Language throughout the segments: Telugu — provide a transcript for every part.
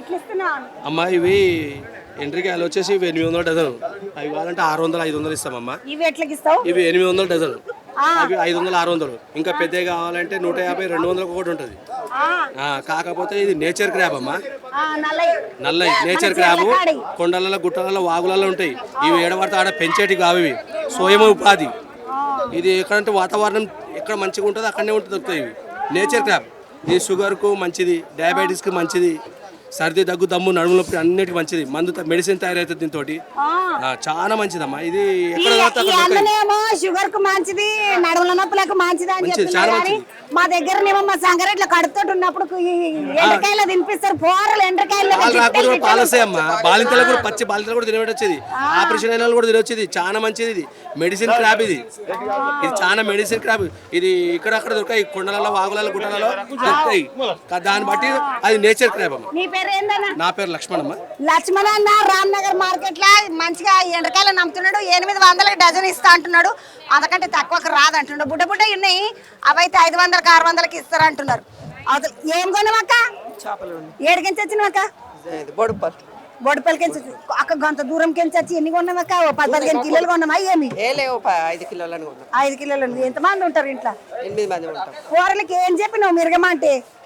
ఎట్లా అమ్మా ఇవి ఎండ్రికాయలు వచ్చేసి ఇవి ఎనిమిది వందల డజన్. అవి కావాలంటే ఆరు వందలు ఐదు వందలు ఇస్తామమ్మా ఇవి ఎట్లకి ఇస్తావు ఇవి ఎనిమిది వందల డజన్. అవి ఐదు వందలు ఆరు వందలు. ఇంకా పెద్దవి కావాలంటే నూట యాభై రెండు వందలకు ఒకటి ఉంటుంది. కాకపోతే ఇది నేచర్ క్రాబ్ అమ్మా. నల్ల నేచర్ క్రాబ్ కొండలలో గుట్టలలో వాగులలో ఉంటాయి. ఇవి ఏడబడితే ఆడ పెంచేటి కావు ఇవి. స్వయం ఉపాధి. ఇది ఎక్కడంటే వాతావరణం ఎక్కడ మంచిగా ఉంటుందో అక్కడనే ఉంటుంది దొరుకుతాయి ఇవి. నేచర్ క్రాబ్ ఇది షుగర్కు మంచిది డయాబెటీస్కి మంచిది. సర్ది దగ్గు దమ్ము నడుము నొప్పి అన్నిటికి మంచిది. మందు మెడిసిన్ తయారవుతుంది దీంతో. చాలా మంచిదమ్మా. ఇది ఎక్కడ షుగర్కు మంచిది నడుముల నొప్పులకు మంచిది అని చెప్తున్నారు చాలా కానీ మా దగ్గరనేమో మా సంగారెడ్ల కడుతోటి ఉన్నప్పుడు ఎండ్రకాయలు తినిపిస్తారు పోరలు ఎండ్రకాయలు పాలసే అమ్మా. బాలింతలకు కూడా పచ్చి బాలింతలు కూడా తినబెట్టొచ్చేది. ఆపరేషన్ అయిన కూడా తినొచ్చేది. చాలా మంచిది ఇది. మెడిసిన్ క్రాప్ ఇది. ఇది చాలా మెడిసిన్ క్రాప్. ఇది ఇక్కడ అక్కడ దొరకాయి కొండలలో వాగులలో గుట్టలలో దొరుకుతాయి. దాన్ని బట్టి అది నేచర్ క్రాప్ అమ్మ. పేరు ఏందన్నా నా పేరు లక్ష్మణ్ అమ్మ లక్ష్మణ అన్న రామ్నగర్ మార్కెట్లో మంచిగా ఎండకాయలు నమ్ముతున్నాడు. ఎనిమిది వందలకి డజన్ ఇస్తా అంటున్నాడు. అంతకంటే తక్కువకి రాదంటున్నాడు. బుడ్డ బుడ్డ ఉన్నాయి. అవైతే ఐదు వందలకి ఆరు వందలకి ఇస్తారు అంటున్నారు అవతల ఏం కొన్నామక్క చేపలు. ఏడుకించి వచ్చినావక్క బొడుపల్ బొడిపల్లికించి వచ్చి అక్క గంత దూరం కించి వచ్చి ఎన్ని కొన్నామక్క ఓ పది పదిహేను కిలోలు కొన్నామా ఏమి? ఐదు కొన్నాం. ఐదు కిలోలు. ఉంది. ఎంతమంది ఉంటారు ఇంట్లో? ఎనిమిది మంది ఉంటాం. కూరలకి ఏం చెప్పినావు?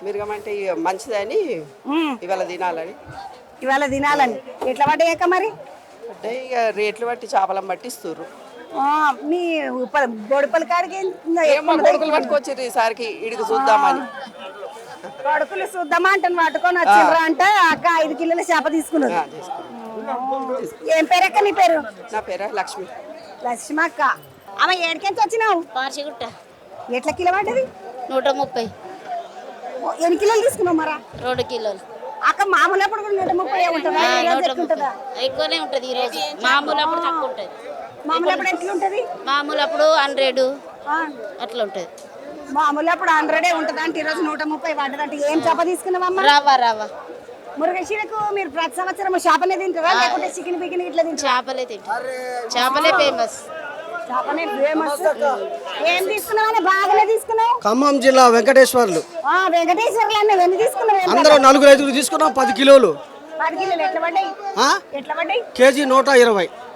మిరగమా అంటే మంచిదని ఇవాళ తినాలని. ఇవాళ తినాలని. ఎట్లా పడ్డాయక్క మరి? అంటే ఇక రేట్లు బట్టి చేపలను బట్టి ఇస్తుర్రు మీ బొడిపల్లి కాడికి ఏమో కొడుకులు పట్టుకొచ్చారు ఈసారికి ఇడికి చూద్దామని. కొడుకులు చూద్దామా అంటే పట్టుకొని వచ్చిండ్రా అంటే అక్క ఐదు కిలోల చేప తీసుకున్నది. ఆ, తీసుకున్నాం. ఏం పేరక్క నీ పేరు? నా పేరు లక్ష్మి. లక్ష్మక్క అమ్మ ఏడికెంచి వచ్చినావు? పార్చిగుట్ట ఎట్లా కిలో పడ్డది? నూట ముప్పై. ఎన్ని కిలోలు తీసుకున్నావు మరా? రెండు కిలోలు. అక్క మామూలు అప్పుడు కూడా నూట ముప్పై ఉంటుందా? ఈ రోజు ఎక్కువ ఉంటుందా? ఎక్కువనే ఉంటుంది ఈరోజు మామూలు అప్పుడు తక్కువ ఉంటుంది. మామూలు అప్పుడు ఎట్లా ఉంటుంది. మామూలు అప్పుడు హండ్రెడ్. ఆ, అట్లా ఉంటుంది. మామూలు అప్పుడు హండ్రెడే ఉంటుంది అంటే ఈరోజు నూట ముప్పై పడ్డది అంటే ఏం చేప తీసుకున్నావమ్మా రవ్వ రవ్వ. మురుగశీలకు మీరు ప్రతి సంవత్సరం చేపనే తింటారా? లేకుంటే చికెన్ బికిన్ ఇట్లా తింటారా? చేపలే తింటారు. చేపలే ఫేమస్ చేపనే ఫేమస్ ఏం తీసుకున్నావు బాగానే తీసుకున్నావు? ఖమ్మం జిల్లా వెంకటేశ్వర్లు. ఆ వెంకటేశ్వర్లు అన్న ఎన్ని తీసుకున్నావు? ఏం అందరూ నలుగురు ఐదుగురు తీసుకున్నాం పది కిలోలు. పది కిలోలు ఎట్లా పడ్డాయి? ఆ? ఎట్లా పడ్డాయి? కేజీ నూట ఇరవై.